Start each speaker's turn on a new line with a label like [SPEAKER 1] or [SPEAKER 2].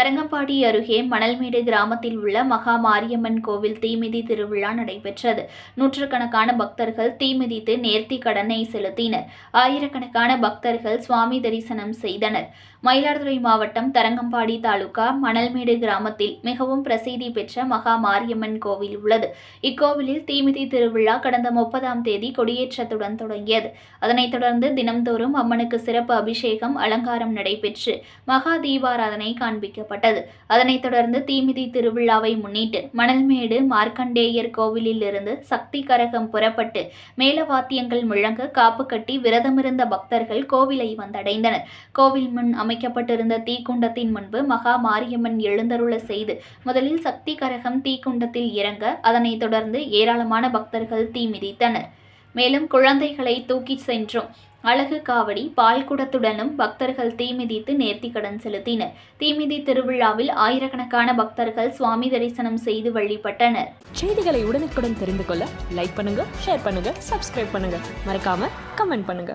[SPEAKER 1] தரங்கம்பாடி அருகே மணல்மேடு கிராமத்தில் உள்ள மகா மாரியம்மன் கோவில் தீமிதி திருவிழா நடைபெற்றது. நூற்றுக்கணக்கான பக்தர்கள் தீமிதித்து நேர்த்தி கடனை செலுத்தினர். ஆயிரக்கணக்கான பக்தர்கள் சுவாமி தரிசனம் செய்தனர். மயிலாடுதுறை மாவட்டம் தரங்கம்பாடி தாலுகா மணல்மேடு கிராமத்தில் மிகவும் பிரசித்தி பெற்ற மகா மாரியம்மன் கோவில் உள்ளது. இக்கோவிலில் தீமிதி திருவிழா கடந்த முப்பதாம் தேதி கொடியேற்றத்துடன் தொடங்கியது. அதனைத் தொடர்ந்து தினம்தோறும் அம்மனுக்கு சிறப்பு அபிஷேகம் அலங்காரம் நடைபெற்று மகா தீபாராதனை காண்பிக்கப்பட்டது. அதனைத் தொடர்ந்து தீமிதி திருவிழாவை முன்னிட்டு மணல்மேடு மார்க்கண்டேயர் கோவிலில் இருந்து சக்தி கரகம் புறப்பட்டு மேலவாத்தியங்கள் முழங்க காப்பு கட்டி விரதமிருந்த பக்தர்கள் கோவிலை வந்தடைந்தனர். கோவில் முன் அமைக்கப்பட்டிருந்த தீக்குண்டத்தின் முன்பு மகா மாரியம்மன் எழுந்தருள செய்து முதலில் சக்தி கரகம் தீக்குண்டத்தில் இறங்க அதனைத் தொடர்ந்து ஏராளமான பக்தர்கள் தீ மிதித்தனர். மேலும் குழந்தைகளை தூக்கிச் சென்றும். அழகு காவடி பால்குடத்துடனும் பக்தர்கள் தீமிதித்து நேர்த்திக்கடன் செலுத்தினர். தீமிதி திருவிழாவில் ஆயிரக்கணக்கான பக்தர்கள் சுவாமி தரிசனம் செய்து வழிபட்டனர்.
[SPEAKER 2] செய்திகளை உடனுக்குடன் தெரிந்து கொள்ள லைக் பண்ணுங்க ஷேர் பண்ணுங்க சப்ஸ்கிரைப் பண்ணுங்க. மறக்காம கமெண்ட் பண்ணுங்க.